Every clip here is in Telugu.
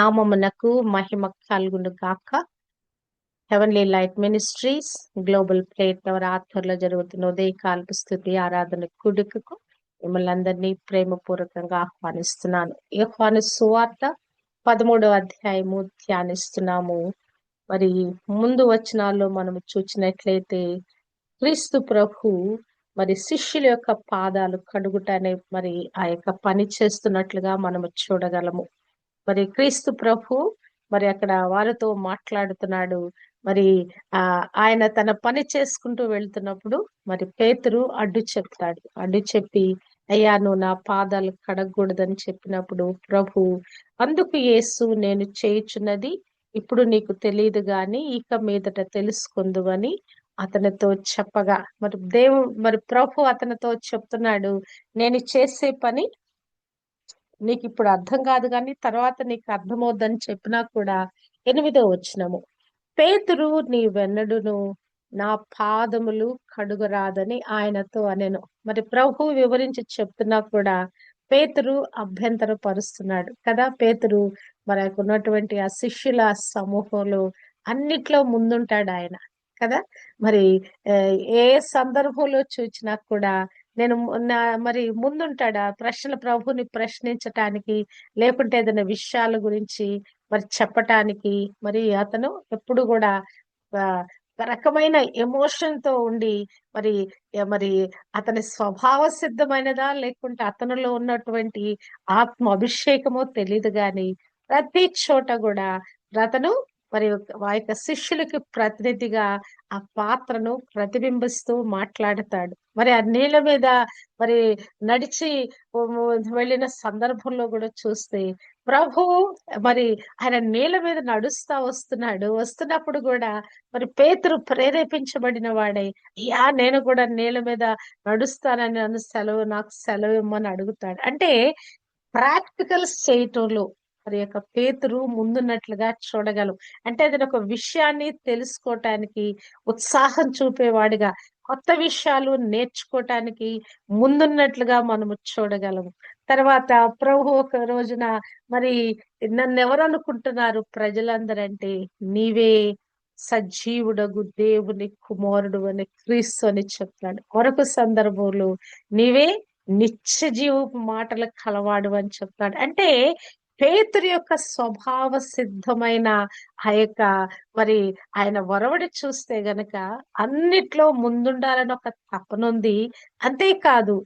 నామమునకు మహిమ కలుగును గాక. Heavenly light ministries global plate ఎవరి ఆధ్వర్యంలో జరుగుతున్న ఉదయకాలపు స్థుతి ఆరాధన కుడుకకు మిమ్మల్ని అందరినీ ప్రేమపూర్వకంగా ఆహ్వానిస్తున్నాను. యోహాను సువార్త పదమూడవ అధ్యాయము ధ్యానిస్తున్నాము. మరి ముందు వచనాల్లో మనము చూసినట్లయితే క్రీస్తు ప్రభు మరి శిష్యుల యొక్క పాదాలు కడుగుటనే మరి ఆ యొక్క పని చేస్తున్నట్లుగా మనము చూడగలము. మరి క్రీస్తు ప్రభు మరి అక్కడ వారితో మాట్లాడుతున్నాడు. మరి ఆ ఆయన తన పని చేసుకుంటూ వెళ్తున్నప్పుడు మరి పేతురు అడ్డు చెప్తాడు. అడ్డు చెప్పి అయ్యా నువ్వు నా పాదాలు కడగకూడదని చెప్పినప్పుడు ప్రభు అందుకు యేసు నేను చేయుచున్నది ఇప్పుడు నీకు తెలియదు గాని ఇక మీదట తెలుసుకుందువని అతనితో చెప్పగా. మరి దేవు మరి ప్రభు అతనితో చెప్తున్నాడు నేను చేసే పని నీకు ఇప్పుడు అర్థం కాదు కానీ తర్వాత నీకు అర్థమవుద్దని చెప్పినా కూడా ఎనిమిదో వచ్చినము పేతురు నీ వెన్నడును నా పాదములు కడుగురాదని ఆయనతో అనెను. మరి ప్రభు వివరించి చెప్తున్నా కూడా పేతురు అభ్యంతర పరుస్తున్నాడు కదా పేతురు. మరి ఉన్నటువంటి ఆ శిష్యుల సమూహంలో అన్నిట్లో ముందుంటాడు ఆయన కదా. మరి ఏ సందర్భంలో చూచినా కూడా నేను మరి ముందుంటాడా ప్రశ్నల ప్రభుని ప్రశ్నించటానికి లేకుంటే ఏదైనా విషయాల గురించి మరి చెప్పటానికి? మరి అతను ఎప్పుడు కూడా రకమైన ఎమోషన్తో ఉండి మరి మరి అతని స్వభావ సిద్ధమైనదా? లేకుంటే అతనిలో ఉన్నటువంటి ఆత్మ అభిషేకమో తెలియదు గాని ప్రతి చోట కూడా అతను మరి ఆ యొక్క శిష్యులకి ప్రతినిధిగా ఆ పాత్రను ప్రతిబింబిస్తూ మాట్లాడతాడు. మరి ఆ నీళ్ళ మీద మరి నడిచి వెళ్ళిన సందర్భంలో కూడా చూస్తే ప్రభు మరి ఆయన నీళ్ళ మీద నడుస్తా వస్తున్నాడు. వస్తున్నప్పుడు కూడా మరి పేతురు ప్రేరేపించబడిన వాడై యా నేను కూడా నీళ్ళ మీద నడుస్తానని నన్ను సెలవు నాకు సెలవు ఇమ్మని అడుగుతాడు. అంటే ప్రాక్టికల్స్ చేయటంలో మరి యొక్క పేతురు ముందున్నట్లుగా చూడగలం. అంటే అది ఒక విషయాన్ని తెలుసుకోవటానికి ఉత్సాహం చూపేవాడిగా కొత్త విషయాలు నేర్చుకోవటానికి ముందున్నట్లుగా మనము చూడగలము తర్వాత ప్రభు ఒక రోజున మరి నన్ను ఎవరు అనుకుంటున్నారు ప్రజలందరంటే నీవే సజీవుడగు దేవుని కుమారుడు అని క్రీస్తు అని చెప్తాడు కొరకు సందర్భంలో నీవే నిత్య జీవపు మాటలు కలవాడు అని చెప్తాడు అంటే పేతురు యొక్క స్వభావ సిద్ధమైన ఆ యొక్క మరి ఆయన వరవడి చూస్తే గనక అన్నిట్లో ముందుండాలని ఒక తపనుంది అంతేకాదు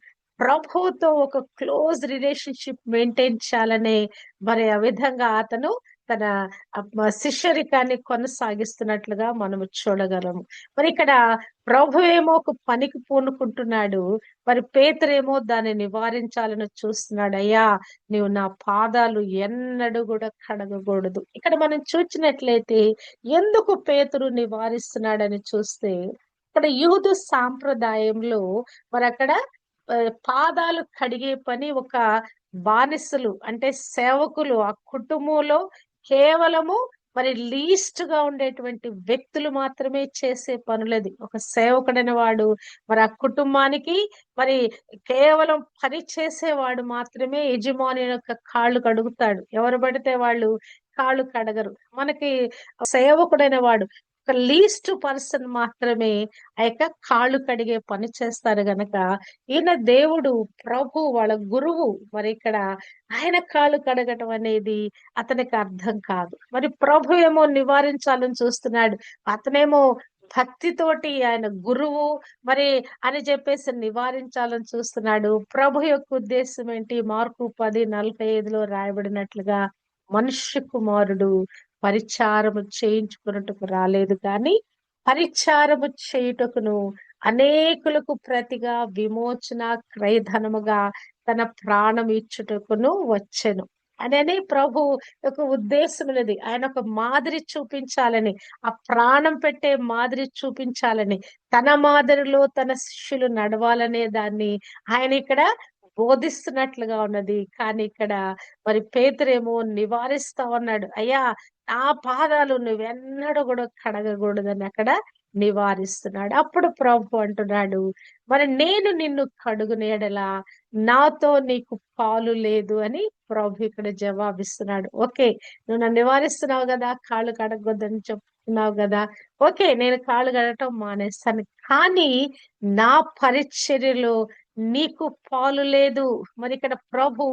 ప్రభుతో ఒక క్లోజ్ రిలేషన్షిప్ మెయింటైన్ చేయాలనే మరి ఆ విధంగా అతను తన శిష్యరికాన్ని కొనసాగిస్తున్నట్లుగా మనము చూడగలము. మరి ఇక్కడ ప్రభు ఏమో ఒక పనికి పూనుకుంటున్నాడు. మరి పేతురేమో దాన్ని నివారించాలని చూస్తున్నాడు. అయ్యా నీవు నా పాదాలు ఎన్నడూ కూడా కడగకూడదు. ఇక్కడ మనం చూసినట్లయితే ఎందుకు పేతురు నివారిస్తున్నాడని చూస్తే ఇక్కడ యూదు సాంప్రదాయంలో మరి అక్కడ పాదాలు కడిగే పని ఒక బానిసలు అంటే సేవకులు ఆ కుటుంబంలో కేవలము మరి లీస్ట్గా ఉండేటువంటి వ్యక్తులు మాత్రమే చేసే పనులది. ఒక సేవకుడైన వాడు మరి ఆ కుటుంబానికి మరి కేవలం పని చేసేవాడు మాత్రమే యజమాని యొక్క కాళ్ళు కడుగుతాడు. ఎవరు పడితే వాళ్ళు కాళ్ళు కడగరు. మనకి సేవకుడైన వాడు ఒక లీస్ట్ పర్సన్ మాత్రమే ఆ యొక్క కాళ్ళు కడిగే పని చేస్తారు గనక ఈయన దేవుడు ప్రభు వాళ్ళ గురువు. మరి ఇక్కడ ఆయన కాళ్ళు కడగటం అనేది అతనికి అర్థం కాదు. మరి ప్రభు ఏమో నివారించాలని చూస్తున్నాడు. అతనేమో భక్తితోటి ఆయన గురువు. మరి అని చెప్పేసి నివారించాలని చూస్తున్నాడు. ప్రభు యొక్క ఉద్దేశం ఏంటి? మార్కు పది నలభై ఐదులో రాయబడినట్లుగా మనుష్య కుమారుడు పరిచారము చేయించుకున్నట్టుకు రాలేదు కానీ పరిచారము చేయుటకును అనేకులకు ప్రతిగా విమోచన క్రయధనముగా తన ప్రాణం ఇచ్చుటకును వచ్చెను. అనేది ప్రభు యొక్క ఉద్దేశం ఆయన ఒక మాదిరి చూపించాలని ఆ ప్రాణం పెట్టే మాదిరి చూపించాలని తన మాదిరిలో తన శిష్యులు నడవాలనే దాన్ని ఆయన ఇక్కడ బోధిస్తున్నట్లుగా ఉన్నది. కానీ ఇక్కడ మరి పేతురేమో నివారిస్తా ఉన్నాడు. అయ్యా నా పాదాలు నువ్వెన్నడూ కూడా కడగకూడదని అక్కడ నివారిస్తున్నాడు. అప్పుడు ప్రభు అంటున్నాడు మరి నేను నిన్ను కడుగునేడలా నాతో నీకు పాలు లేదు అని ప్రభు ఇక్కడ జవాబిస్తున్నాడు. ఓకే నువ్వు నన్ను నివారిస్తున్నావు కదా కాళ్ళు కడగొద్దని చెప్తున్నావు కదా. ఓకే నేను కాళ్ళు కడటం మానేస్తాను. కానీ నా పరిచర్యలో నీకు పాలు లేదు. మరి ఇక్కడ ప్రభు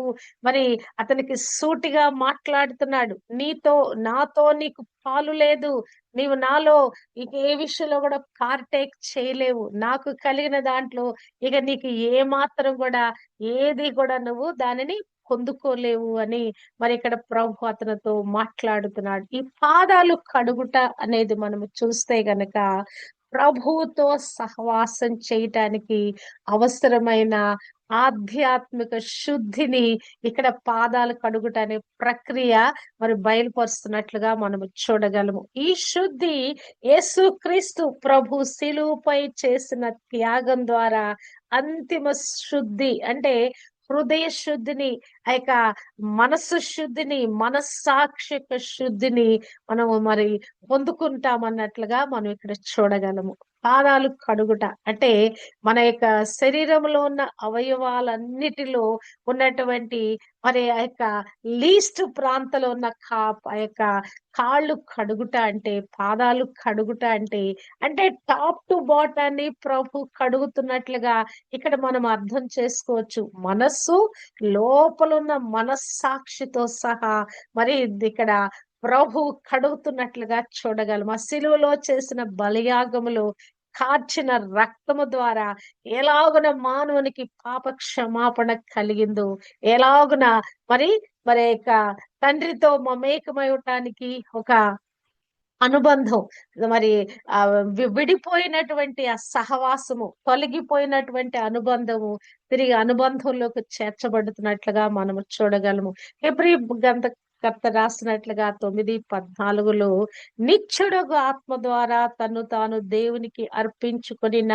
మరి అతనికి సూటిగా మాట్లాడుతున్నాడు. నీతో నాతో నీకు పాలు లేదు. నీవు నాలో ఇక ఏ విషయంలో కూడా పార్టేక్ చేయలేవు. నాకు కలిగిన దాంట్లో ఇక నీకు ఏ మాత్రం కూడా ఏది కూడా నువ్వు దానిని పొందుకోలేవు అని మరి ఇక్కడ ప్రభు అతనితో మాట్లాడుతున్నాడు. ఈ పాదాలు కడుగుట అనేది మనము చూస్తే గనక ప్రభువుతో సహవాసం చేయటానికి అవసరమైన ఆధ్యాత్మిక శుద్ధిని ఇక్కడ పాదాలు కడుగుటనే ప్రక్రియ మరి బయలుపరుస్తున్నట్లుగా మనము చూడగలము. ఈ శుద్ధి యేసుక్రీస్తు ప్రభు శిలువుపై చేసిన త్యాగం ద్వారా అంతిమ శుద్ధి అంటే హృదయ శుద్ధిని ఆ యొక్క మనస్సు శుద్ధిని మనస్సాక్షిక శుద్ధిని మనము మరి పొందుకుంటామన్నట్లుగా మనం ఇక్కడ చూడగలము. పాదాలు కడుగుట అంటే మన యొక్క శరీరంలో ఉన్న అవయవాలన్నిటిలో ఉన్నటువంటి మరి ఆ యొక్క లీస్ట్ ప్రాంతంలో ఉన్న కా ఆ యొక్క కాళ్ళు కడుగుట అంటే పాదాలు కడుగుట అంటే అంటే టాప్ టు బాటాన్ని ప్రభు కడుగుతున్నట్లుగా ఇక్కడ మనం అర్థం చేసుకోవచ్చు. మనస్సు లోపల లోపలున్న మనస్సాక్షితో సహా మరి ఇక్కడ ప్రభు కడుగుతున్నట్లుగా చూడగలం. ఆ సిలువలో చేసిన బలియాగములు కార్చిన రక్తము ద్వారా ఎలాగున మానవునికి పాప క్షమాపణ కలిగిందో. ఎలాగున మరి మరి యొక్క తండ్రితో మమేకమయటానికి ఒక అనుబంధం. మరి ఆ విడిపోయినటువంటి ఆ సహవాసము తొలగిపోయినటువంటి అనుబంధము తిరిగి అనుబంధంలోకి చేర్చబడుతున్నట్లుగా మనము చూడగలము. ఎబ్రి గంత కర్త రాసినట్లుగా తొమ్మిది పద్నాలుగులో నిత్యుడగు ఆత్మ ద్వారా తను తాను దేవునికి అర్పించుకొనిన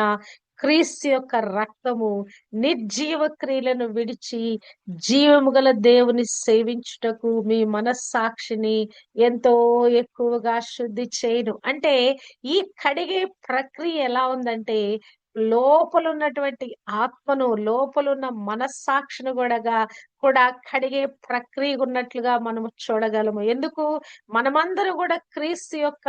క్రీస్తు యొక్క రక్తము నిర్జీవ క్రియలను విడిచి జీవము గల దేవుని సేవించుటకు మీ మనస్సాక్షిని ఎంతో ఎక్కువగా శుద్ధి చేయను. అంటే ఈ కడిగే ప్రక్రియ ఎలా ఉందంటే లోపల ఉన్నటువంటి ఆత్మను లోపలున్న మనస్సాక్షిని కూడా కూడా కడిగే ప్రక్రియ ఉన్నట్లుగా మనము చూడగలము. ఎందుకు? మనమందరం కూడా క్రీస్తు యొక్క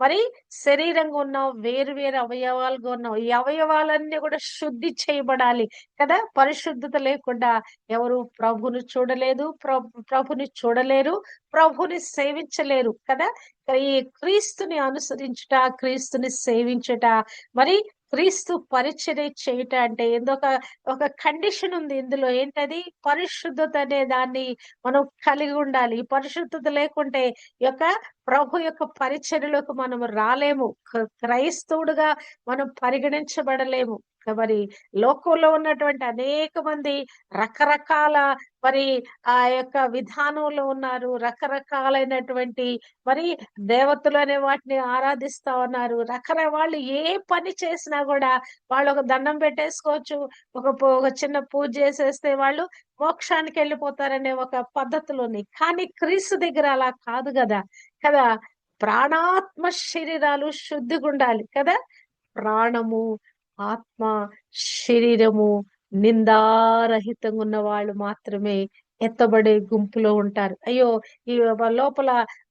మరి శరీరంగా ఉన్నాం వేరు వేరు అవయవాలుగా ఉన్నాం. ఈ అవయవాలన్నీ కూడా శుద్ధి చేయబడాలి కదా? పరిశుద్ధత లేకుండా ఎవరు ప్రభుని చూడలేదు ప్రభుని చూడలేరు ప్రభుని సేవించలేరు కదా? ఈ క్రీస్తుని అనుసరించుట క్రీస్తుని సేవించుట మరి క్రీస్తు పరిచర్య చేయట అంటే ఒక ఒక కండిషన్ ఉంది ఇందులో. ఏంటది? పరిశుద్ధత అనే దాన్ని మనం కలిగి ఉండాలి. పరిశుద్ధత లేకుంటే యొక్క ప్రభు యొక్క పరిచర్యలోకి మనం రాలేము. క్రైస్తవుడుగా మనం పరిగణించబడలేము. మరి లోకంలో ఉన్నటువంటి అనేక మంది రకరకాల మరి ఆ యొక్క విధానంలో ఉన్నారు రకరకాలైనటువంటి మరి దేవతలు అనే వాటిని ఆరాధిస్తా ఉన్నారు. రకరకాల వాళ్ళు ఏ పని చేసినా కూడా వాళ్ళు ఒక దండం పెట్టేసుకోవచ్చు ఒక ఒక చిన్న పూజ చేసేస్తే వాళ్ళు మోక్షానికి వెళ్ళిపోతారనే ఒక పద్ధతులు ఉన్నాయి కానీ క్రీస్తు దగ్గర అలా కాదు కదా. కదా ప్రాణాత్మ శరీరాలు శుద్ధిగా ఉండాలి కదా. ప్రాణము ఆత్మ శరీరము నిందారహితంగా ఉన్న వాళ్ళు మాత్రమే ఎత్తబడే గుంపులో ఉంటారు. అయ్యో ఈ లోపల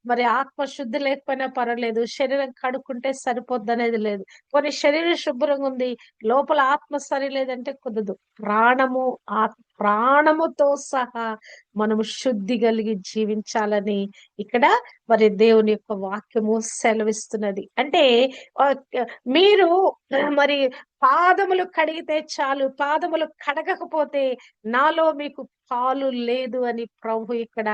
మరి ఆత్మ శుద్ధి లేకపోయినా పర్వాలేదు. శరీరం కడుక్కుంటే సరిపోద్ది అనేది లేదు. కొన్ని శరీరం శుభ్రంగా ఉంది లోపల ఆత్మ సరి లేదంటే కుదరదు. ప్రాణము ఆ ప్రాణముతో సహా మనము శుద్ధి కలిగి జీవించాలని ఇక్కడ మరి దేవుని యొక్క వాక్యము సెలవిస్తున్నది. అంటే మీరు మరి పాదములు కడిగితే చాలు పాదములు కడగకపోతే నాలో మీకు పాలు లేదు అని ప్రభు ఇక్కడ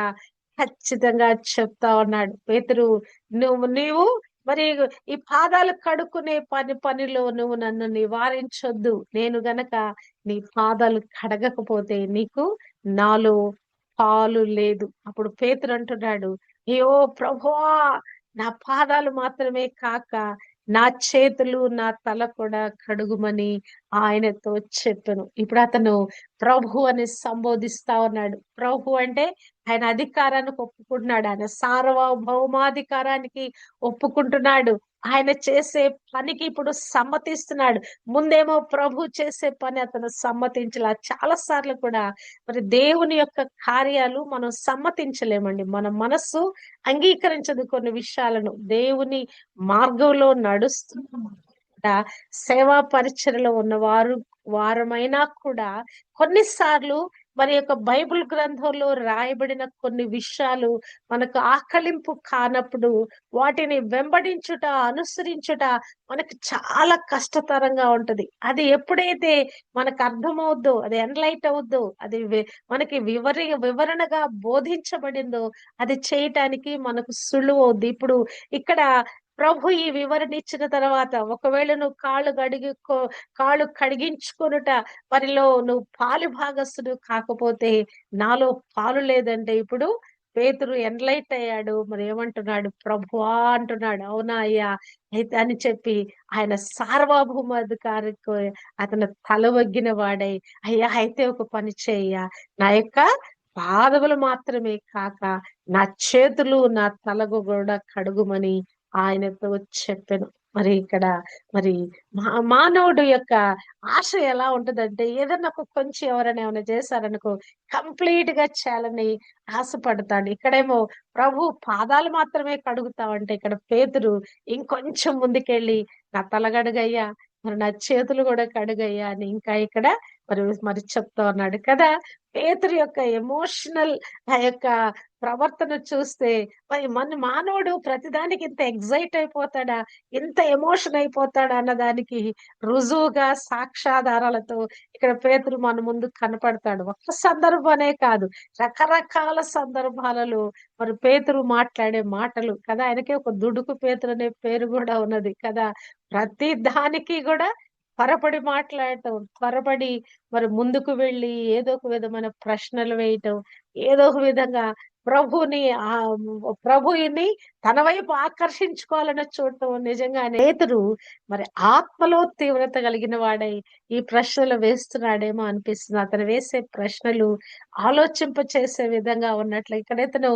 ఖచ్చితంగా చెప్తా ఉన్నాడు. పేతురు నువ్వు నీవు మరి ఈ పాదాలు కడుక్కునే పని పనిలో నువ్వు నన్ను నివారించొద్దు. నేను గనక నీ పాదాలు కడగకపోతే నీకు నాలో పాలు లేదు. అప్పుడు పేతురు అంటున్నాడు అయ్యో ప్రభువా నా పాదాలు మాత్రమే కాక నా చేతులు నా తల కూడా కడుగుమని ఆయనతో చెప్పను. ఇప్పుడు అతను ప్రభు అని సంబోధిస్తా ఉన్నాడు. ప్రభు అంటే ఆయన అధికారానికి ఒప్పుకుంటున్నాడు. ఆయన సార్వభౌమాధికారానికి ఒప్పుకుంటున్నాడు. ఆయన చేసే పనికి ఇప్పుడు సమ్మతిస్తున్నాడు. ముందేమో ప్రభు చేసే పని అతను సమ్మతించలా. చాలా సార్లు కూడా మరి దేవుని యొక్క కార్యాలు మనం సమ్మతించలేమండి. మన మనస్సు అంగీకరించదు కొన్ని విషయాలను. దేవుని మార్గంలో నడుస్తున్న సేవా పరిచయలో ఉన్న వారు వారమైనా కూడా కొన్నిసార్లు మరి యొక్క బైబిల్ గ్రంథంలో రాయబడిన కొన్ని విషయాలు మనకు ఆకలింపు కానప్పుడు వాటిని వెంబడించుట అనుసరించుట మనకు చాలా కష్టతరంగా ఉంటది. అది ఎప్పుడైతే మనకు అర్థమవుద్దో అది ఎన్లైట్ అవుద్దో అది మనకి వివరి వివరణగా బోధించబడిందో అది చేయటానికి మనకు సులువు అవుద్ది ఇప్పుడు ఇక్కడ ప్రభు ఈ వివరణ ఇచ్చిన తర్వాత ఒకవేళ నువ్వు కాళ్ళు కడిగి కాళ్ళు కడిగించుకొనుట వారిలో నువ్వు పాలు భాగస్తుడు కాకపోతే నాలో పాలు లేదంటే ఇప్పుడు పేతురు ఎన్లైట్ అయ్యాడు. మరి ఏమంటున్నాడు? ప్రభువా అంటున్నాడు. అవునా అయ్యా? అయితే అని చెప్పి ఆయన సార్వభౌమాధికారికి అతను తల వగ్గిన వాడై అయ్యా అయితే ఒక పని చేయ నా యొక్క పాదములు మాత్రమే కాక నా చేతులు నా తలకు కూడా కడుగుమని ఆయనతో చెప్పాను. మరి ఇక్కడ మరి మానవుడు యొక్క ఆశ ఎలా ఉంటదంటే ఏదన్నా ఒక కొంచెం ఎవరైనా ఏమైనా చేశారనుకో కంప్లీట్గా చేయాలని ఆశపడతాడు. ఇక్కడేమో ప్రభు పాదాలు మాత్రమే కడుగుతావంటే ఇక్కడ పేతురు ఇంకొంచెం ముందుకెళ్ళి నా తలగడుగయ్యా మరి నా చేతులు కూడా కడుగయ్యా అని ఇంకా ఇక్కడ మరి మరి చెప్తా ఉన్నాడు కదా. పేతురు యొక్క ఎమోషనల్ ఆ యొక్క ప్రవర్తన చూస్తే మరి మన మానవుడు ప్రతిదానికి ఇంత ఎగ్జైట్ అయిపోతాడా? ఇంత ఎమోషన్ అయిపోతాడా అన్న దానికి రుజువుగా సాక్ష్యాధారాలతో ఇక్కడ పేతురు మన ముందు కనపడతాడు. ఒక్క అనే కాదు రకరకాల సందర్భాలలో మరి పేతురు మాట్లాడే మాటలు కదా? ఆయనకి ఒక దుడుకు పేతురు అనే పేరు కూడా ఉన్నది కదా? ప్రతి దానికి కూడా త్వరపడి మాట్లాడటం త్వరపడి మరి ముందుకు వెళ్ళి ఏదో ఒక విధమైన ప్రశ్నలు వేయటం ఏదో ఒక విధంగా ప్రభుని ప్రభుని తన వైపు ఆకర్షించుకోవాలన్న చూడటం నిజంగా నేతరు మరి ఆత్మలో తీవ్రత కలిగిన వాడై ఈ ప్రశ్నలు వేస్తున్నాడేమో అనిపిస్తుంది. అతను వేసే ప్రశ్నలు ఆలోచింప చేసే విధంగా ఉన్నట్లు ఇక్కడ ఇతను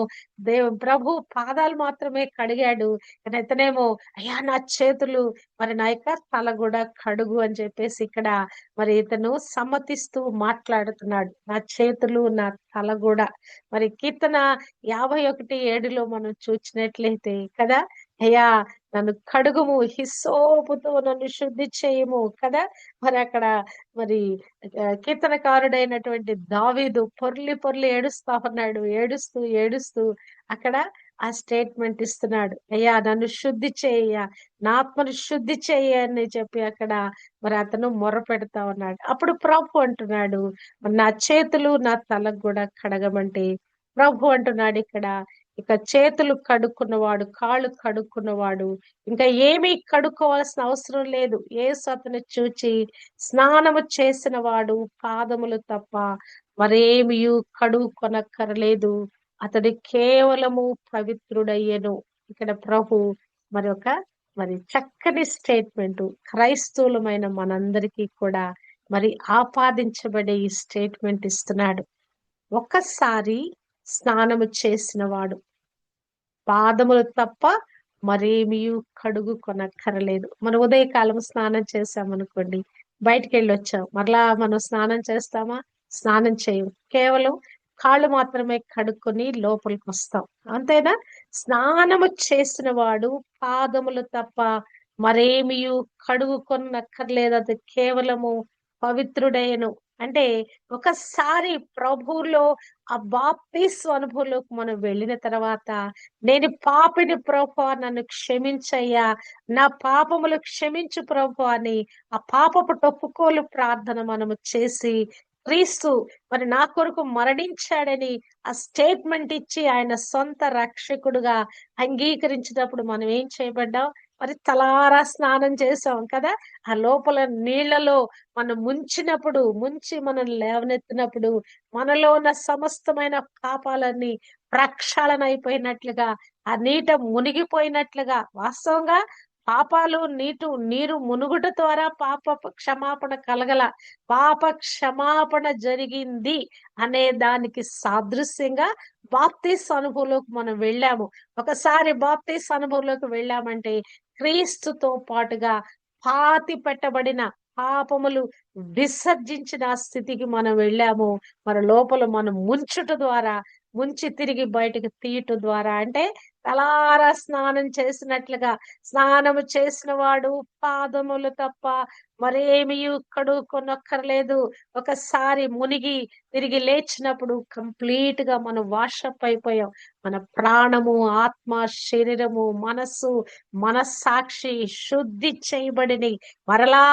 దేవు ప్రభు పాదాలు మాత్రమే కడిగాడు. ఇతనేమో అయ్యా నా చేతులు మరి నా యొక్క తల కూడా కడుగు అని చెప్పేసి ఇక్కడ మరి ఇతను సమ్మతిస్తూ మాట్లాడుతున్నాడు. నా చేతులు నా తల కూడా. మరి కీర్తన యాభై ఒకటి ఏడులో మనం అయితే కదా? అయ్యా నన్ను కడుగుము హిస్సోపుతో నన్ను శుద్ధి చేయము కదా? మరి అక్కడ మరి కీర్తనకారుడైనటువంటి దావీదు పొర్లి పొర్లి ఏడుస్తా ఉన్నాడు. ఏడుస్తూ ఏడుస్తూ అక్కడ ఆ స్టేట్మెంట్ ఇస్తున్నాడు. అయ్యా నన్ను శుద్ధి చేయ నా ఆత్మను శుద్ధి చేయ అని చెప్పి అక్కడ మరి అతను మొర పెడతా ఉన్నాడు. అప్పుడు ప్రభు అంటున్నాడు నా చేతులు నా తలకు కూడా కడగమంటే. ప్రభు అంటున్నాడు ఇక్కడ ఇక చేతులు కడుక్కున్నవాడు కాళ్ళు కడుక్కున్నవాడు ఇంకా ఏమీ కడుక్కోవాల్సిన అవసరం లేదు. ఏసు అతను చూచి స్నానము చేసిన వాడు పాదములు తప్ప మరేమీ కడుక్కొనక్కరలేదు. అతడు కేవలము పవిత్రుడయ్యను. ఇక్కడ ప్రభు మరి ఒక మరి చక్కని స్టేట్మెంట్. క్రైస్తవులమైన మనందరికీ కూడా మరి ఆపాదించబడే ఈ స్టేట్మెంట్ ఇస్తున్నాడు. ఒక్కసారి స్నానము చేసిన వాడు పాదములు తప్ప మరేమీ కడుగు కొనక్కరలేదు మన ఉదయకాలం స్నానం చేసామనుకోండి బయటికి వెళ్ళి వచ్చాం మరలా మనం స్నానం చేస్తామా? స్నానం చేయం. కేవలం కాళ్ళు మాత్రమే కడుక్కొని లోపలికి వస్తాం అంతేనా? స్నానము చేసిన వాడు పాదములు తప్ప మరేమీ కడుగుకొనక్కర్లేదు. అది కేవలము పవిత్రుడైన అంటే ఒకసారి ప్రభువులో ఆ బాప్తీస్ అనుభవంలోకి మనం వెళ్ళిన తర్వాత నేను పాపిని ప్రభు నన్ను క్షమించయ్యా. నా పాపములు క్షమించు ప్రభు అని ఆ పాపపు టొప్పుకోలు ప్రార్థన మనము చేసి క్రీస్తు మరి నా కొరకు మరణించాడని ఆ స్టేట్మెంట్ ఇచ్చి ఆయన సొంత రక్షకుడుగా అంగీకరించినప్పుడు మనం ఏం చేయబడ్డాం? మరి తలారా స్నానం చేసాం కదా ఆ లోపల నీళ్ళలో మనం ముంచినప్పుడు ముంచి మనం లేవనెత్తినప్పుడు మనలో ఉన్న సమస్తమైన పాపాలన్నీ ప్రక్షాళన అయిపోయినట్లుగా ఆ నీట మునిగిపోయినట్లుగా వాస్తవంగా పాపాలు నీటు నీరు మునుగుట ద్వారా పాప క్షమాపణ కలగల పాప క్షమాపణ జరిగింది అనే దానికి సాదృశ్యంగా బాప్తీస్ అనుభవంలోకి మనం వెళ్ళాము. ఒకసారి బాప్తీస్ అనుభవంలోకి వెళ్ళామంటే క్రీస్తుతో పాటుగా పాతి పెట్టబడిన పాపములు విసర్జించిన స్థితికి మనం వెళ్ళాము. మన లోపల మనం ముంచుట ద్వారా ముంచి తిరిగి బయటకు తీయటం ద్వారా. అంటే తలారా స్నానం చేసినట్లుగా స్నానము చేసిన వాడు పాదములు తప్ప మరేమీ కడుక్కొనక్కర్లేదు ఒకసారి మునిగి తిరిగి లేచినప్పుడు కంప్లీట్గా మనం వాషప్ అయిపోయాం. మన ప్రాణము ఆత్మ శరీరము మనస్సు మనస్సాక్షి శుద్ధి చేయబడిని మరలా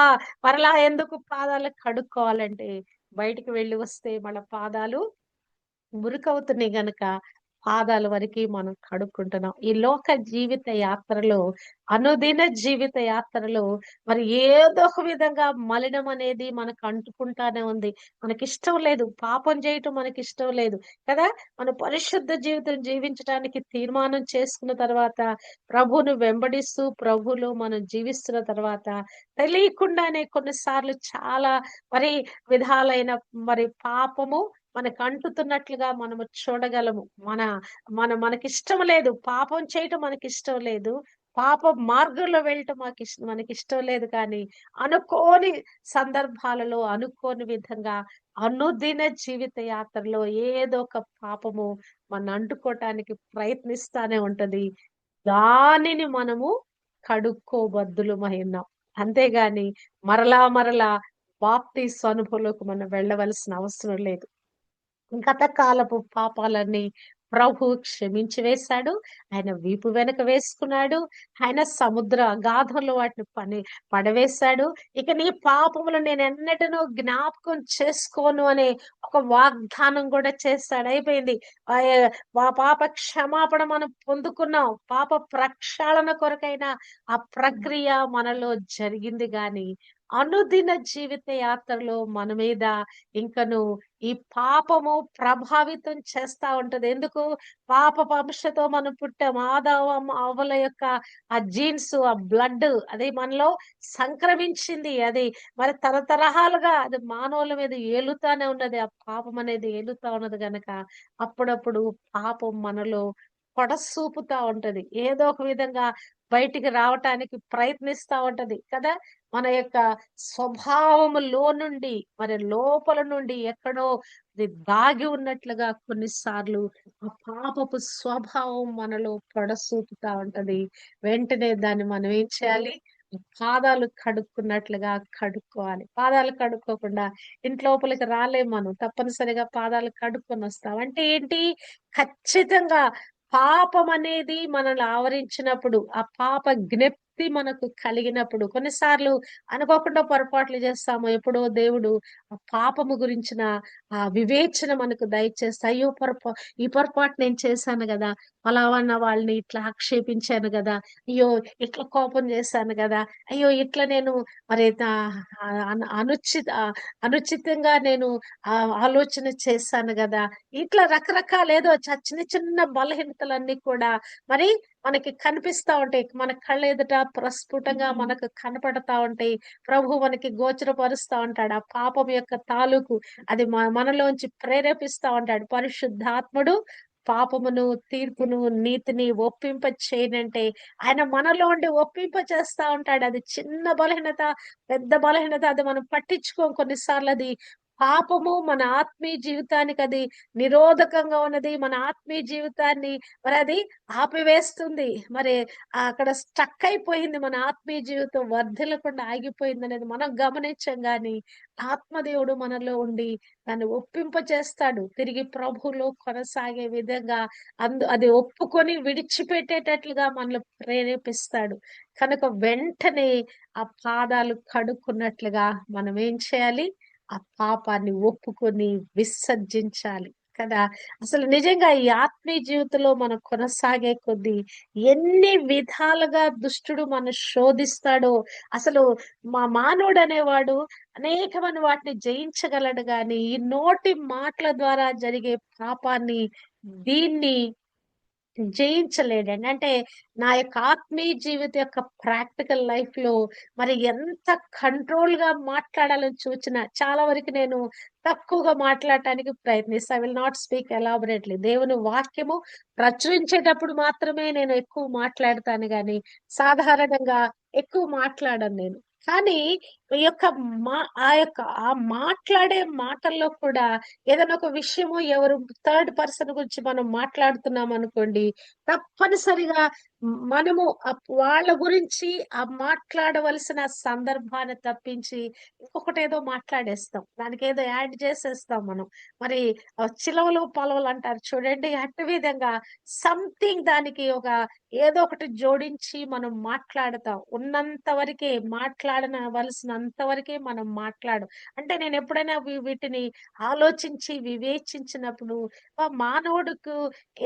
మరలా ఎందుకు పాదాలు కడుక్కోవాలంటే బయటికి వెళ్ళి వస్తే మన పాదాలు మురికవుతున్నాయి గనక పాదాల వరకు మనం కడుక్కుంటున్నాం. ఈ లోక జీవిత యాత్రలో అనుదిన జీవిత యాత్రలో మరి ఏదో ఒక విధంగా మలినం అనేది మనకు అంటుకుంటానే ఉంది. మనకి ఇష్టం లేదు. పాపం చేయటం మనకి ఇష్టం లేదు. కదా? మన పరిశుద్ధ జీవితం జీవించడానికి తీర్మానం చేసుకున్న తర్వాత ప్రభును వెంబడిస్తూ ప్రభులు మనం జీవిస్తున్న తర్వాత తెలియకుండానే కొన్నిసార్లు చాలా మరి విధాలైన మరి పాపము మనకు అంటుతున్నట్లుగా మనము చూడగలము. మన మన మనకిష్టం లేదు. పాపం చేయటం మనకి ఇష్టం లేదు. పాప మార్గంలో వెళ్ళటం మాకు ఇష్టం మనకి ఇష్టం లేదు కానీ అనుకోని సందర్భాలలో అనుకోని విధంగా అనుదిన జీవిత యాత్రలో ఏదో ఒక పాపము మన అంటుకోవటానికి ప్రయత్నిస్తానే ఉంటది. దానిని మనము కడుక్కోబద్దులు మహిన్నాం అంతేగాని మరలా మరలా బాప్తి అనుభవంలోకి మనం వెళ్ళవలసిన అవసరం లేదు. గత కాలపు పాపాలన్నీ ప్రభు క్షమించి వేశాడు. ఆయన వీపు వెనక వేసుకున్నాడు. ఆయన సముద్ర గాధంలో వాటిని పని పడవేశాడు. ఇక నీ పాపములు నేను ఎన్నటనో జ్ఞాపకం చేసుకోను అనే ఒక వాగ్దానం కూడా చేస్తాడు అయిపోయింది. ఆ పాప క్షమాపణ మనం పొందుకున్నాం. పాప ప్రక్షాళన కొరకైన ఆ ప్రక్రియ మనలో జరిగింది గాని అనుదిన జీవిత యాత్రలో మన మీద ఇంకను ఈ పాపము ప్రభావితం చేస్తా ఉంటది. ఎందుకు? పాప వంశతో మనం పుట్టాం. ఆదావం అవల యొక్క ఆ జీన్స్ ఆ బ్లడ్ అది మనలో సంక్రమించింది అది. మరి తరతరహాలుగా అది మానవుల మీద ఏలుతానే ఉన్నది. ఆ పాపం అనేది ఏలుతా ఉన్నది గనక అప్పుడప్పుడు పాపం మనలో పొడసూపుతా ఉంటది. ఏదో ఒక విధంగా బయటికి రావటానికి ప్రయత్నిస్తా ఉంటది కదా? మన యొక్క స్వభావములో నుండి మరి లోపల నుండి ఎక్కడో దాగి ఉన్నట్లుగా కొన్నిసార్లు ఆ పాపపు స్వభావం మనలో పొడసూపుతా ఉంటది. వెంటనే దాన్ని మనం ఏం చేయాలి? పాదాలు కడుక్కున్నట్లుగా కడుక్కోవాలి. పాదాలు కడుక్కోకుండా ఇంట్లోపలికి రాలేము మనం తప్పనిసరిగా పాదాలు కడుక్కొని వస్తాం. అంటే ఏంటి? ఖచ్చితంగా పాపం అనేది మనల్ని ఆవరించినప్పుడు ఆ పాప భక్తి మనకు కలిగినప్పుడు కొన్నిసార్లు అనుకోకుండా పొరపాట్లు చేస్తాము ఎప్పుడో దేవుడు ఆ పాపము గురించిన ఆ వివేచన మనకు దయచేస్తే అయ్యో పొరపా ఈ పొరపాటు నేను చేశాను కదా పలావన్న వాళ్ళని ఇట్లా ఆక్షేపించాను కదా అయ్యో ఇట్లా కోపం చేశాను కదా అయ్యో ఇట్లా నేను మరి అనుచిత అనుచితంగా నేను ఆలోచన చేశాను కదా ఇట్లా రకరకాల ఏదో చిన్న చిన్న బలహీనతలన్నీ కూడా మరి మనకి కనిపిస్తా ఉంటాయి. మన కళ్ళ ఎదుట ప్రస్ఫుటంగా మనకు కనపడతా ఉంటాయి. ప్రభు మనకి గోచరపరుస్తా ఉంటాడు. ఆ పాపం యొక్క తాలూకు అది మనలోంచి ప్రేరేపిస్తా ఉంటాడు. పరిశుద్ధాత్ముడు పాపమును తీర్పును నీతిని ఒప్పింప చేయనంటే ఆయన మనలో ఉండి ఒప్పింప చేస్తా ఉంటాడు. అది చిన్న బలహీనత పెద్ద బలహీనత అది మనం పట్టించుకోం కొన్నిసార్లు అది పాపము మన ఆత్మీయ జీవితానికి అది నిరోధకంగా ఉన్నది. మన ఆత్మీయ జీవితాన్ని మరి అది ఆపివేస్తుంది. మరి అక్కడ స్టక్ అయిపోయింది మన ఆత్మీయ జీవితం. వర్ధిల్లకుండా ఆగిపోయింది అనేది మనం గమనించం గాని ఆత్మదేవుడు మనలో ఉండి దాన్ని ఒప్పింప చేస్తాడు. తిరిగి ప్రభులో కొనసాగే విధంగా అందు అది ఒప్పుకొని విడిచిపెట్టేటట్లుగా మనల్ని ప్రేరేపిస్తాడు. కనుక వెంటనే ఆ పాదాలు కడుక్కున్నట్లుగా మనం ఏం చేయాలి? ఆ పాపాన్ని ఒప్పుకొని విసర్జించాలి కదా. అసలు నిజంగా ఈ ఆత్మీయ జీవితంలో మనం కొనసాగే కొద్దీ ఎన్ని విధాలుగా దుష్టుడు మనం శోధిస్తాడో అసలు మా మానవుడు అనేవాడు అనేకమైన వాటిని జయించగలడు గాని ఈ నోటి మాటల ద్వారా జరిగే పాపాన్ని దీన్ని జయించలేడండి. అంటే నా యొక్క ఆత్మీయ జీవితం యొక్క ప్రాక్టికల్ లైఫ్‌లో మరి ఎంత కంట్రోల్గా మాట్లాడాలని చూచిన చాలా వరకు నేను తక్కువగా మాట్లాడటానికి ప్రయత్నిస్తా. I will not speak elaborately. దేవుని వాక్యము ప్రచురించేటప్పుడు మాత్రమే నేను ఎక్కువ మాట్లాడతాను కానీ సాధారణంగా ఎక్కువ మాట్లాడను నేను. కానీ ఈ యొక్క మా ఆ యొక్క ఆ మాట్లాడే మాటల్లో కూడా ఏదైనా ఒక విషయము ఎవరు థర్డ్ పర్సన్ గురించి మనం మాట్లాడుతున్నాం అనుకోండి తప్పనిసరిగా మనము వాళ్ళ గురించి ఆ మాట్లాడవలసిన సందర్భాన్ని తప్పించి ఇంకొకటి ఏదో మాట్లాడేస్తాం. దానికి ఏదో యాడ్ చేసేస్తాం మనం. మరి చిలవలు పొలవలు అంటారు చూడండి అటు విధంగా సంథింగ్ దానికి ఒక ఏదో ఒకటి జోడించి మనం మాట్లాడతాం. ఉన్నంత వరకే మాట్లాడనవలసిన వరకే మనం మాట్లాడు అంటే నేను ఎప్పుడైనా వీటిని ఆలోచించి వివేచించినప్పుడు మానవుడుకు మానవుడికి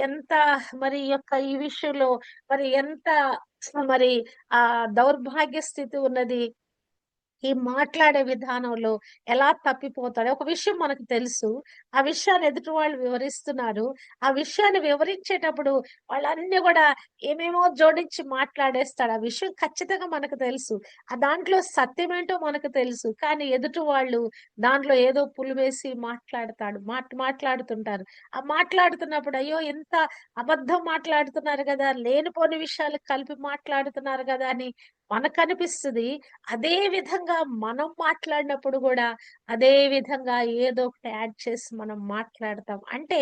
ఎంత మరి యొక్క ఈ విషయంలో మరి ఎంత మరి ఆ దౌర్భాగ్య స్థితి ఉన్నది ఈ మాట్లాడే విధానంలో ఎలా తప్పిపోతాడు. ఒక విషయం మనకు తెలుసు. ఆ విషయాన్ని ఎదుటి వాళ్ళు వివరిస్తున్నారు. ఆ విషయాన్ని వివరించేటప్పుడు వాళ్ళన్నీ కూడా ఏమేమో జోడించి మాట్లాడేస్తాడు. ఆ విషయం ఖచ్చితంగా మనకు తెలుసు. ఆ దాంట్లో సత్యం ఏంటో మనకు తెలుసు. కానీ ఎదుటి వాళ్ళు దాంట్లో ఏదో పులివేసి మాట్లాడతాడు. మాట్ మాట్లాడుతుంటారు. ఆ మాట్లాడుతున్నప్పుడు అయ్యో ఎంత అబద్ధం మాట్లాడుతున్నారు కదా! లేనిపోని విషయాలు కలిపి మాట్లాడుతున్నారు కదా! అని మనకు అనిపిస్తుంది అదే విధంగా మనం మాట్లాడినప్పుడు కూడా అదే విధంగా ఏదో ఒకటి యాడ్ చేసి మనం మాట్లాడతాం. అంటే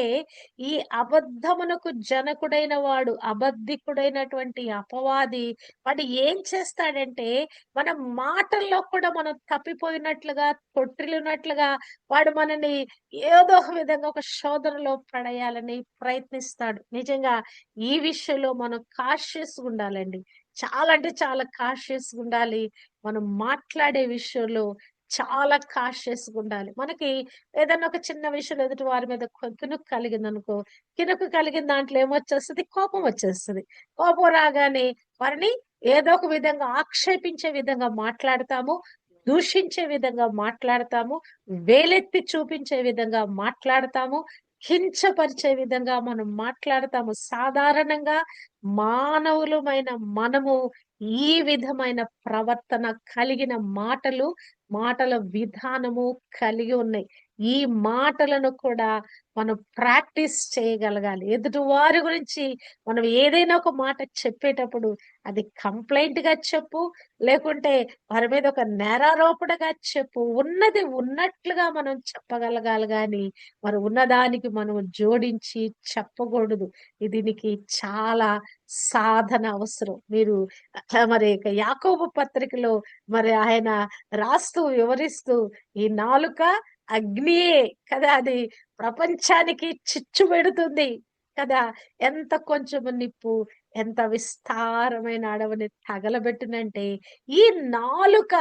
ఈ అబద్ధమునకు జనకుడైన వాడు అబద్ధికుడైనటువంటి అపవాది వాడు ఏం చేస్తాడంటే మన మాటల్లో కూడా మనం తప్పిపోయినట్లుగా తొట్టిల్లినట్లుగా వాడు మనని ఏదో ఒక విధంగా ఒక శోధనలో పడేయాలని ప్రయత్నిస్తాడు. నిజంగా ఈ విషయంలో మనం కాషియస్ ఉండాలండి. చాలా అంటే చాలా కాషియస్ ఉండాలి. మనం మాట్లాడే విషయంలో చాలా కాషియస్ ఉండాలి. మనకి ఏదైనా ఒక చిన్న విషయం ఎదుటి వారి మీద కొ- కినుకు కలిగింది అనుకో కినుకు కలిగిన దాంట్లో ఏమొచ్చేస్తుంది? కోపం వచ్చేస్తుంది. కోపం రాగానే వారిని ఏదో ఒక విధంగా ఆక్షేపించే విధంగా మాట్లాడతాము దూషించే విధంగా మాట్లాడతాము వేలెత్తి చూపించే విధంగా మాట్లాడతాము కించపరిచే విధంగా మనం మాట్లాడతాము. సాధారణంగా మానవులమైన మనము ఈ విధమైన ప్రవర్తన కలిగిన మాటలు మాటల విధానము కలిగి ఉన్నాయి. ఈ మాటలను కూడా మనం ప్రాక్టీస్ చేయగలగాలి. ఎదుటి వారి గురించి మనం ఏదైనా ఒక మాట చెప్పేటప్పుడు అది కంప్లైంట్గా చెప్పు లేకుంటే వారి మీద ఒక నేరారోపణగా చెప్పు. ఉన్నది ఉన్నట్లుగా మనం చెప్పగలగాలి కానీ మరి ఉన్నదానికి మనం జోడించి చెప్పకూడదు. దీనికి చాలా సాధన అవసరం. మీరు మరి యాకోబు పత్రికలో మరి ఆయన రాస్తూ వివరిస్తూ ఈ నాలుక అగ్నియే కదా అది ప్రపంచానికి చిచ్చు పెడుతుంది కదా. ఎంత కొంచెం నిప్పు ఎంత విస్తారమైన అడవిని తగలబెట్టినంటే ఈ నాలుక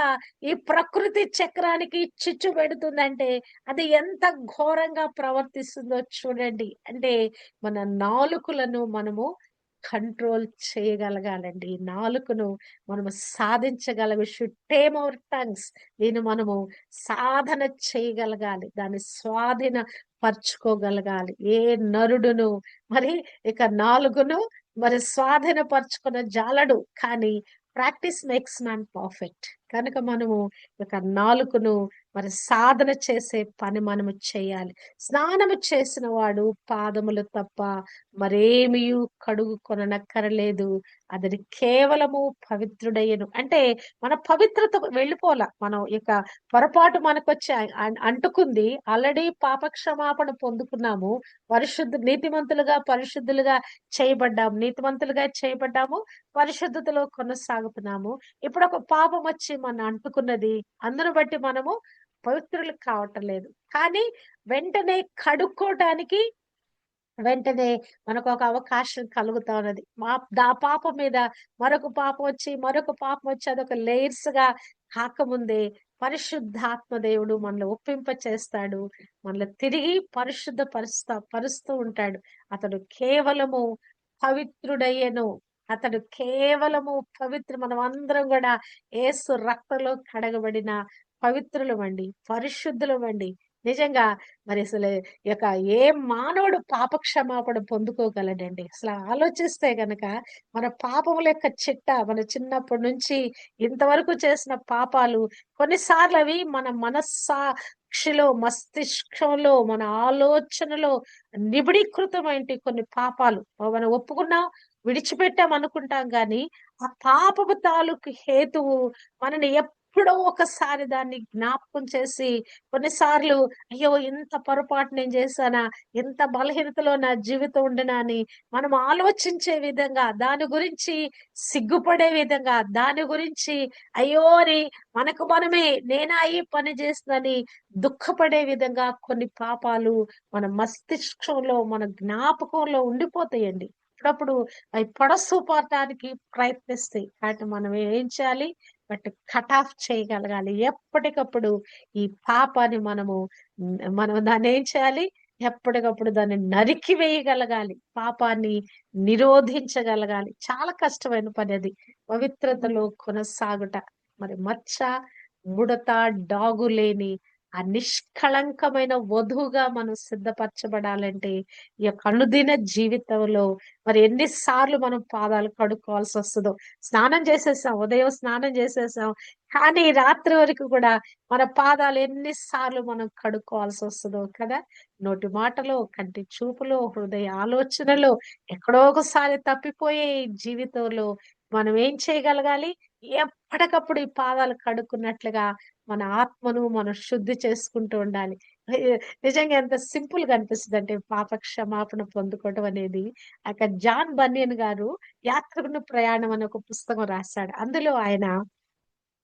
ఈ ప్రకృతి చక్రానికి చిచ్చు పెడుతుందంటే అది ఎంత ఘోరంగా ప్రవర్తిస్తుందో చూడండి. అంటే మన నాలుకలను మనము కంట్రోల్ చేయగలగాలండి. ఈ నాలుకను మనము సాధించగలము షుడ్ టేమ్ అవర్ టంగ్స్. దీన్ని మనము సాధన చేయగలగాలి. దాన్ని స్వాధీన పరుచుకోగలగాలి ఏ నరుడును మరి ఇక నాలుగును మరి స్వాధీన పరుచుకున్న జాలడు. కానీ ప్రాక్టీస్ మేక్స్ మ్యాన్ పర్ఫెక్ట్. కనుక మనము ఒక నాలుకను మరి సాధన చేసే పని మనము చేయాలి. స్నానము చేసిన వాడు పాదములు తప్ప మరేమీ కడుగు కొననక్కరలేదు అతని కేవలము పవిత్రుడయ్యను. అంటే మన పవిత్రత వెళ్ళిపోల మనం ఇక పొరపాటు మనకు వచ్చి అంటుకుంది ఆల్రెడీ పాప క్షమాపణ పొందుకున్నాము పరిశుద్ధ నీతిమంతులుగా పరిశుద్ధులుగా చేయబడ్డాము నీతిమంతులుగా చేయబడ్డాము పరిశుద్ధతలో కొనసాగుతున్నాము. ఇప్పుడు ఒక పాపం వచ్చి మన అంటుకున్నది అందును బట్టి మనము పవిత్రులు కావటం లేదు. కానీ వెంటనే కడుక్కోవటానికి వెంటనే మనకు ఒక అవకాశం కలుగుతా ఉన్నది. మా దా పాపం మీద మరొక పాపం వచ్చి మరొక పాపం వచ్చి అదొక లేయర్స్గా కాకముందే పరిశుద్ధాత్మ దేవుడు మనల్ని ఒప్పింప చేస్తాడు. మనల్ని తిరిగి పరిశుద్ధ పరుస్తా పరుస్తూ ఉంటాడు. అతడు కేవలము పవిత్రుడయ్యను. అతడు కేవలము పవిత్ర మనం అందరం కూడా ఏసు రక్తంలో కడగబడిన పరిశుద్ధులు అవండి నిజంగా మరి అసలు యొక్క ఏ మానవుడు పాప క్షమాపణ పొందుకోగలడండి? అసలు ఆలోచిస్తే గనక మన పాపముల యొక్క చిట్ట మన చిన్నప్పటి నుంచి ఇంతవరకు చేసిన పాపాలు కొన్నిసార్లు అవి మన మనస్సా మనస్సాక్షిలో మస్తిష్కంలో మన ఆలోచనలో నిబిడీకృతమైన కొన్ని పాపాలు. మనం ఒప్పుకున్నా విడిచిపెట్టాం అనుకుంటాం కానీ ఆ పాపపు తాలూకు హేతువు మనని ఎప్పుడో ఒకసారి దాన్ని జ్ఞాపకం చేసి కొన్నిసార్లు అయ్యో ఇంత పొరపాటు నేను చేశానా? ఎంత బలహీనతలో నా జీవితం ఉండనా అని మనం ఆలోచించే విధంగా దాని గురించి సిగ్గుపడే విధంగా దాని గురించి అయ్యో అని మనకు మనమే నేనా ఈ పని చేస్తుందని దుఃఖపడే విధంగా కొన్ని పాపాలు మన మస్తిష్కంలో మన జ్ఞాపకంలో ఉండిపోతాయండి. అప్పుడప్పుడు అవి పొడసూపడటానికి ప్రయత్నిస్తాయి. కాబట్టి మనం ఏం చేయాలి? బట్ కట్ ఆఫ్ చేయగలగాలి. ఎప్పటికప్పుడు ఈ పాపాన్ని మనము మనం దాన్ని ఏం చేయాలి? ఎప్పటికప్పుడు దాన్ని నరికి వేయగలగాలి. పాపాన్ని నిరోధించగలగాలి. చాలా కష్టమైన పని అది. పవిత్రతలో కొనసాగుట. మరి మచ్చ ముడత డాగు లేని ఆ నిష్కళంకమైన వధువుగా మనం సిద్ధపరచబడాలంటే ఈ యొక్క అనుదిన జీవితంలో మరి ఎన్నిసార్లు మనం పాదాలు కడుక్కోవాల్సి వస్తుందో. స్నానం చేసేసాం ఉదయం స్నానం చేసేసాం కానీ రాత్రి వరకు కూడా మన పాదాలు ఎన్నిసార్లు మనం కడుక్కోవాల్సి వస్తుందో కదా. నోటి మాటలో కంటి చూపులో హృదయ ఆలోచనలో ఎక్కడో ఒకసారి తప్పిపోయే జీవితంలో మనం ఏం చేయగలగాలి? ఎప్పటికప్పుడు ఈ పాదాలు కడుక్కున్నట్లుగా మన ఆత్మను మనం శుద్ధి చేసుకుంటూ ఉండాలి. నిజంగా ఎంత సింపుల్గా అనిపిస్తుంది అంటే పాప క్షమాపణ పొందుకోవడం అనేది. అక్కడ జాన్ బనియన్ గారు యాత్రికుని ప్రయాణం అనే ఒక పుస్తకం రాశాడు. అందులో ఆయన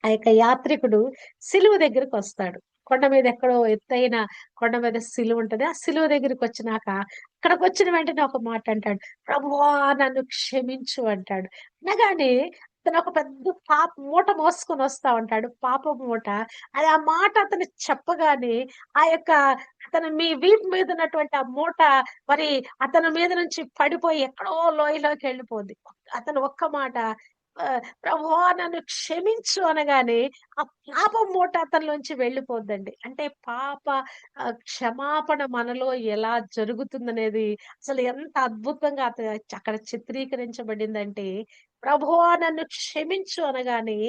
ఆ యొక్క యాత్రికుడు సిలువ దగ్గరికి వస్తాడు. కొండ మీద ఎక్కడో ఎత్తైన కొండ మీద సిలువ ఉంటది. ఆ సిలువ దగ్గరికి వచ్చినాక అక్కడికి వచ్చిన వెంటనే ఒక మాట అంటాడు. ప్రభువా నన్ను క్షమించు అంటాడు. అనగానే అతను ఒక పెద్ద పాప మూట మోసుకొని వస్తా ఉంటాడు పాప మూట. అది ఆ మాట అతను చెప్పగానే ఆ యొక్క అతను మీ వీపు మీద ఉన్నటువంటి ఆ మూట మరి అతని మీద నుంచి పడిపోయి ఎక్కడో లోయలోకి వెళ్ళిపోద్ది. అతను ఒక్క మాట ఆ, నన్ను క్షమించు అనగానే ఆ పాప మూట అతనిలోంచి వెళ్ళిపోద్దండి. అంటే పాప క్షమాపణ మనలో ఎలా జరుగుతుందనేది అసలు ఎంత అద్భుతంగా అక్కడ చిత్రీకరించబడిందంటే ప్రభువా నన్ను క్షమించు అనగానే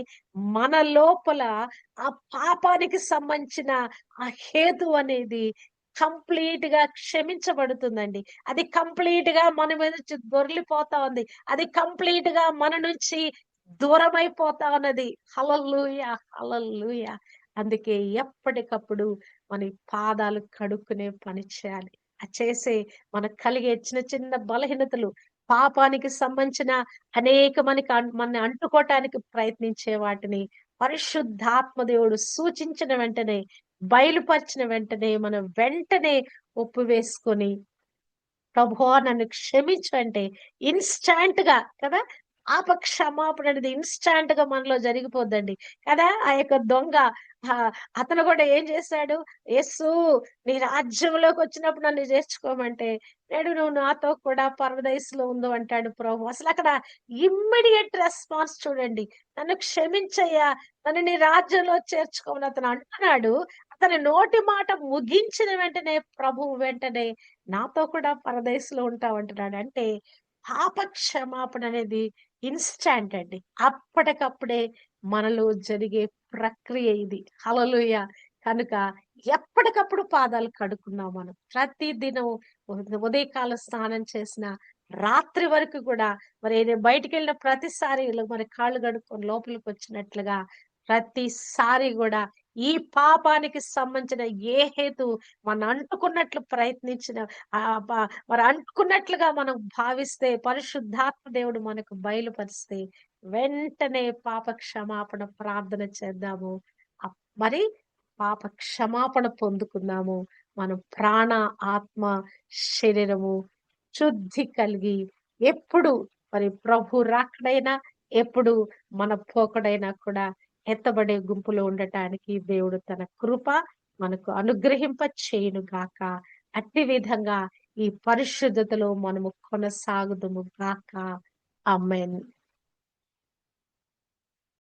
మన లోపల ఆ పాపానికి సంబంధించిన ఆ హేతు అనేది కంప్లీట్గా క్షమించబడుతుందండి. అది కంప్లీట్గా మన మీద దొరిలిపోతా ఉంది. అది కంప్లీట్గా మన నుంచి దూరం అయిపోతా ఉన్నది. హలల్లుయ హలల్లుయ. అందుకే ఎప్పటికప్పుడు మన పాదాలు కడుక్కునే పని చేయాలి. చేసే మనకు కలిగే చిన్న చిన్న బలహీనతలు పాపానికి సంబంధించిన అనేక మనకి మన అంటుకోవటానికి ప్రయత్నించే వాటిని పరిశుద్ధాత్మ దేవుడు సూచించిన వెంటనే బయలుపరిచిన వెంటనే మనం వెంటనే ఒప్పు వేసుకొని ప్రభువా నన్ను క్షమించు అంటే ఇన్స్టాంట్గా కదా పాప క్షమాపణ అనేది ఇన్స్టాంట్గా మనలో జరిగిపోద్దండి. కదా? ఆ యొక్క దొంగ ఆ, అతను కూడా ఏం చేశాడు యేసు నీ రాజ్యంలోకి వచ్చినప్పుడు నన్ను చేర్చుకోమంటే నేడు నువ్వు నాతో కూడా పరదయసులో ఉందో అంటాడు ప్రభు. అసలు అక్కడ ఇమ్మీడియట్ రెస్పాన్స్ చూడండి. నన్ను క్షమించయ్యా నన్ను నీ రాజ్యంలో చేర్చుకోమని అతను అంటున్నాడు. అతని నోటి మాట ముగించిన వెంటనే ప్రభువు వెంటనే నాతో కూడా పరదేశంలో ఉంటావు అంటున్నాడు. అంటే పాప క్షమాపణ అనేది ఇన్స్టాంట్ అండి. అప్పటికప్పుడే మనలో జరిగే ప్రక్రియ ఇది. హలలుయ కనుక ఎప్పటికప్పుడు పాదాలు కడుక్కున్నాం మనం. ప్రతి దినం ఉదయకాల స్నానం చేసిన రాత్రి వరకు కూడా మరి ఏదో బయటికి వెళ్ళిన ప్రతిసారి మరి కాళ్ళు కడుక్కొని లోపలికి వచ్చినట్లుగా ప్రతిసారి కూడా ఈ పాపానికి సంబంధించిన ఏ హేతు మన అంటుకున్నట్లు ప్రయత్నించిన ఆ మరి అంటుకున్నట్లుగా మనం భావిస్తే పరిశుద్ధాత్మ దేవుడు మనకు బయలుపరిస్తే వెంటనే పాప క్షమాపణ ప్రార్థన చేద్దాము. మరి పాప క్షమాపణ పొందుకుందాము. మనం ప్రాణ ఆత్మ శరీరము శుద్ధి కలిగి ఎప్పుడు మరి ప్రభు రాకడైనా ఎప్పుడు మన పోకడైనా కూడా ఎత్తబడే గుంపులో ఉండటానికి దేవుడు తన కృప మనకు అనుగ్రహింప చేయును గాక అట్టి విధంగా ఈ పరిశుద్ధతలో మనము కొనసాగుదుము గాక. అమ్మెన్